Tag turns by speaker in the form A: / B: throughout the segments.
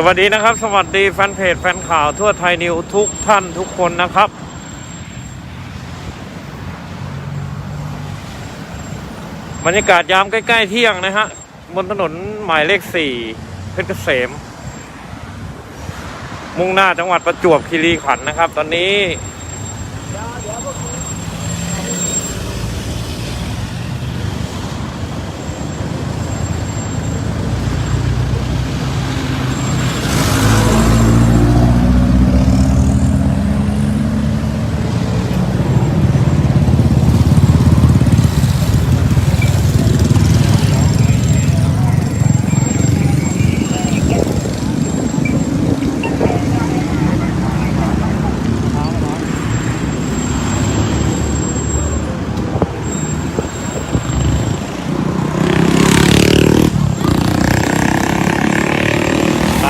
A: สวัสดีนะครับ สวัสดีแฟนเพจแฟนข่าวทั่วไทยนิวทุกท่านทุกคนนะครับ บรรยากาศยามใกล้ๆเที่ยงนะฮะ บนถนนหมายเลขสี่เพชรเกษม มุ่งหน้าจังหวัดประจวบคีรีขันธ์นะครับ ตอนนี้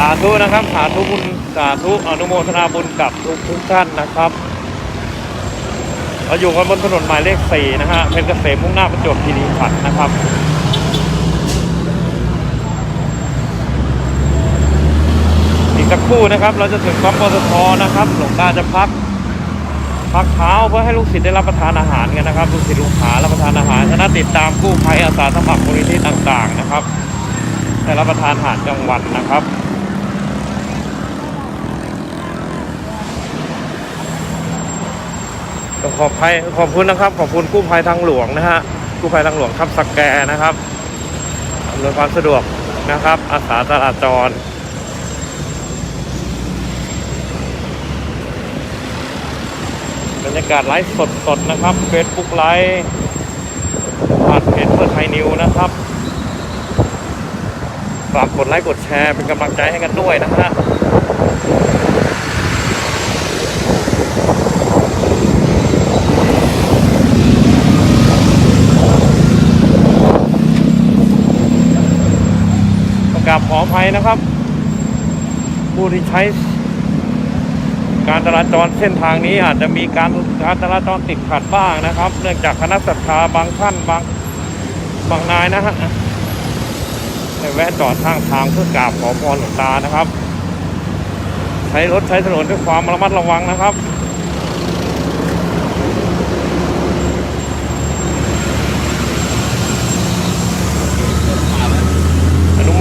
A: าธุนะครับสาธุบุญสาธุอนุโมทนาบุญกับทุกทุกท่านนะครับเราอยู่กันบนถนนหมายเลขสี่นะฮะเพชรเกษมมุ่งหน้าประจวบคีรีขันธ์นะครับอีกสักครู่นะครับ เราจะถึงปั๊มปตทนะครับ หลวงตาจะพักพักเท้าเพื่อให้ลูกศิษย์ได้รับประทานอาหารกันนะครับลูกศิษย์ลูกหารับประทานอาหารคณะติดตามกู้ภัยอาสาสมัครมูลนิธิต่าง ๆ นะครับได้รับประทานอาหารกลางวันนะครับ ขอบภัยขอบคุณนะครับ ขอบคุณกู้ภัยทางหลวงนะฮะกู้ภัยทางหลวงทับสแกนะครับอำนวยความสะดวกนะครับ อาสาจราจรบรรยากาศไลฟ์สดๆนะครับ Facebook ไลฟ์ผ่านเพจเพื่อไทยนิวนะครับฝากกดไลค์กดแชร์เป็นกำลังใจให้กันด้วยนะฮะ ประกาศ ขออภัยนะครับ ผู้ที่ใช้การจราจรเส้นทางนี้อาจจะมีการการจราจรติดขัดบ้างนะครับ เนื่องจากคณะศรัทธาบางท่านบางบางนายนะฮะได้แวะจอดข้างทางเพื่อกราบขอพรหลวงตานะครับ ใช้รถใช้ถนนด้วยความระมัดระวังนะครับ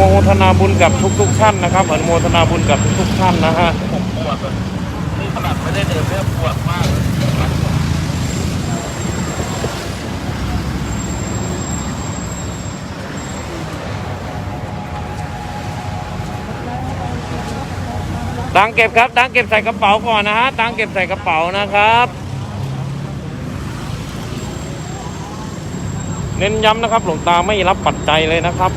A: โมทนาบุญกับทุกๆท่านนะครับอนุโมทนาบุญกับทุกๆท่านนะฮะ
B: ผมปวดแบบนี่ขนาดไม่ได้เดินเนี่ยปวดมากเลย
A: ตังเก็บครับตังเก็บใส่กระเป๋าก่อนนะฮะตังเก็บใส่กระเป๋านะครับ เน้นย้ำนะครับ หลวงตาไม่รับปัจจัยเลยนะครับ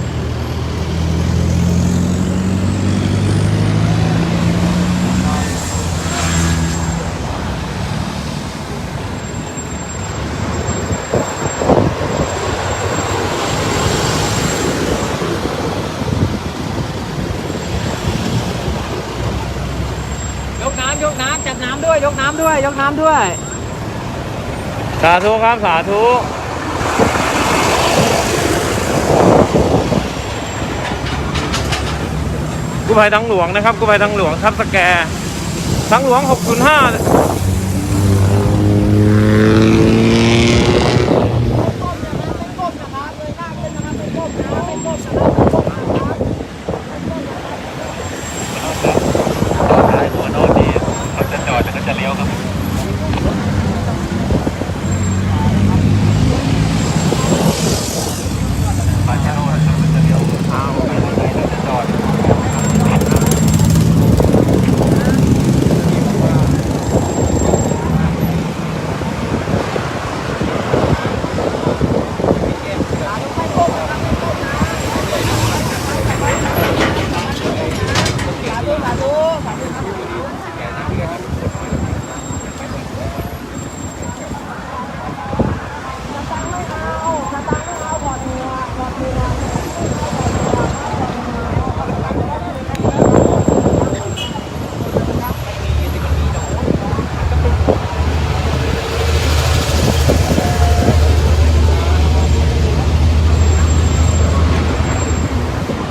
C: ยกน้ำยกน้ำจัดน้ำ ด้วย ยกน้ำด้วย ยกน้ำด้วย
A: สาธุครับ สาธุกู้ภัยทางหลวงนะครับกู้ภัยทางหลวงทับสแกทางหลวง 605
B: ท้ายหัวโน้นนี่เขาจะจอดแล้วก็จะเลี้ยวครับไปแค่โน้นแล้วก็จะเลี้ยวเท้าไปทางไหนเราจะจอด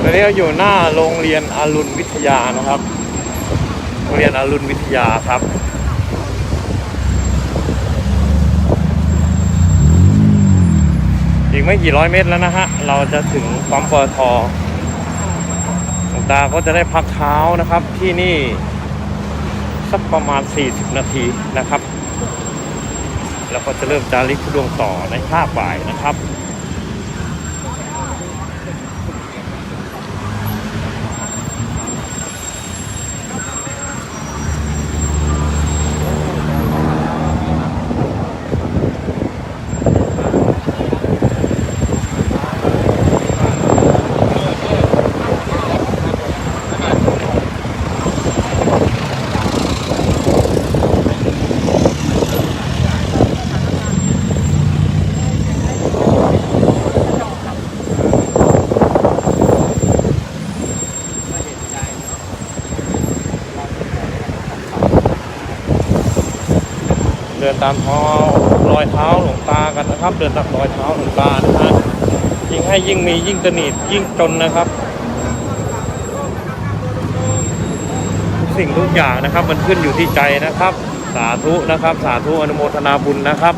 A: อนนี้เราอยู่หน้าโรงเรียนอรุณวิทยานะครับ โรงเรียนอรุณวิทยาครับอีกไม่กี่ร้อยเมตรแล้วนะฮะ เราจะถึงปั๊มปตทหลวงตาก็จะได้พักเท้านะครับที่นี่ สักประมาณ 40 นาทีนะครับ แล้วก็จะเริ่มจาริกทุดวงต่อในภาคบ่ายนะครับ ดินตามท้อรอยเท้าหลวงตากันนะครับ เดินตามรอยเท้าหลวงตานะฮะยิ่งให้ยิ่งมียิ่งตนีดยิ่งจนนะครับทุกสิ่งทุกอย่างนะครับ มันขึ้นอยู่ที่ใจนะครับ สาธุนะครับ สาธุอนุโมทนาบุญนะครับ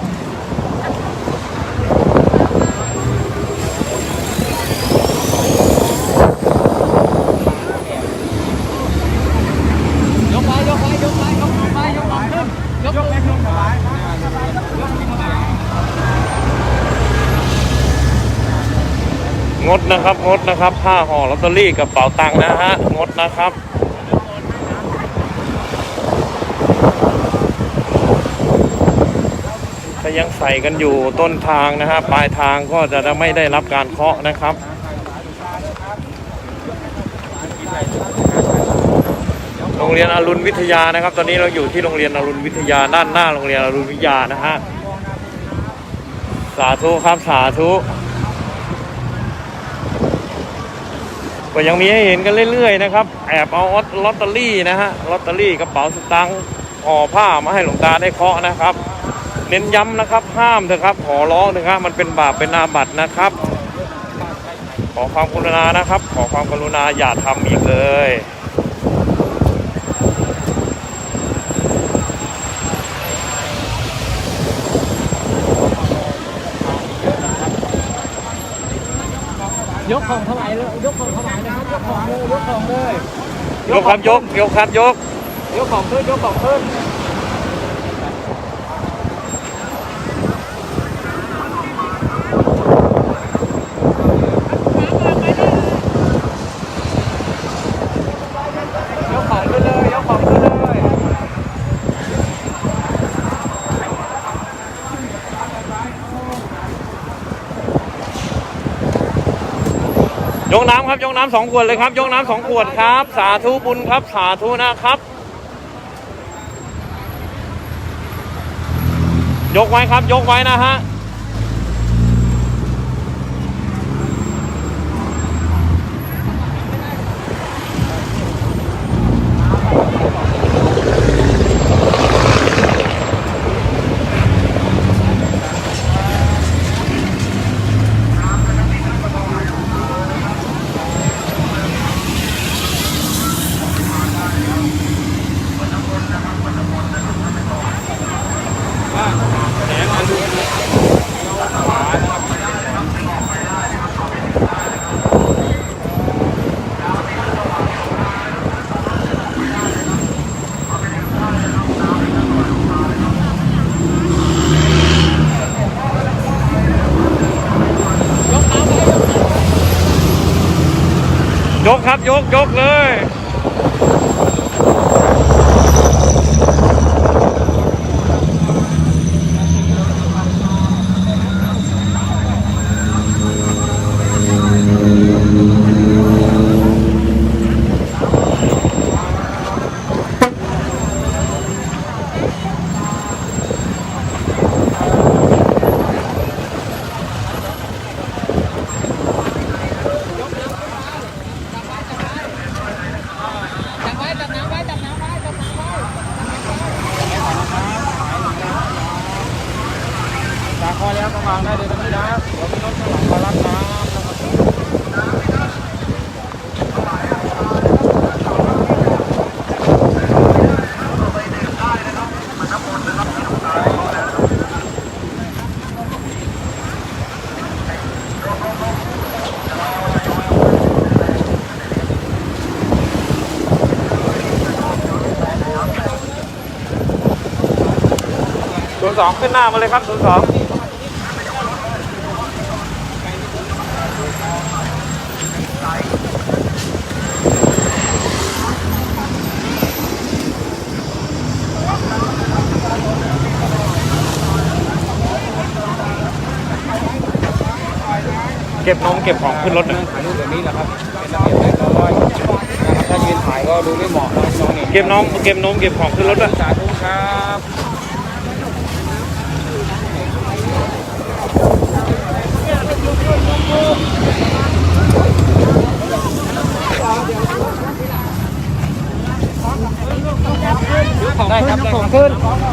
C: ยกไปยกไปยกไปยกไปยกของขึ้นยกไปขึ้นสบาย
A: งดนะครับ งดนะครับผ้าห่อลอตเตอรี่กับเป๋าตังค์นะฮะ งดนะครับถ้ายังใส่กันอยู่ต้นทางนะฮะปลายทางก็จะไม่ได้รับการเคาะนะครับ โรงเรียนอรุณวิทยานะครับ ตอนนี้เราอยู่ที่โรงเรียนอรุณวิทยาด้านหน้าโรงเรียนอรุณวิทยานะฮะสาธุครับสาธุ ก็ยังมีให้เห็นกันเรื่อยๆนะครับ แอบเอาลอตเตอรี่นะฮะลอตเตอรี่กระเป๋าสตางค์ห่อผ้ามาให้หลวงตาได้เคาะนะครับ เน้นย้ำนะครับห้ามเถอะครับ ขอร้องนะครับมันเป็นบาปเป็นอาบัตินะครับ ขอความกรุณานะครับ ขอความกรุณาอย่าทำอีกเลย
C: ยกของถวายเลยยกของถวายนะครับยกของเลยยกของเลย
A: ยกครับยกยกครับยก
C: ยกของขึ้นยกของขึ้น ยกของขึ้นเลย ยกของขึ้นเลย
A: ยกน้ำครับยกน้ำสองขวดเลยครับ ยกน้ำสองขวดครับ สาธุบุญครับ สาธุนะครับ ยกไว้ครับยกไว้นะฮะ ยก ครับยกยกเลยา
B: งได้เลยนะพี่นะเดี๋วมีรถข้างหลังมารับนะศูนย์
A: สองขึ้นหน้ามาเลยครับศูนย์สอง เก็บนมเก็บของขึ้นรถหน่อย
C: ถ่ายรูปแบบนี้แหละครับเป็นระเบียบเรียบร้อยนะครับถ้ายืนถ่ายก็ดูไม่เหมาะนะน้องนี่
A: เก็บน้องเก็บนมเก็บของขึ้นรถด้วย
C: สาธุครับได้ครับได้ครับ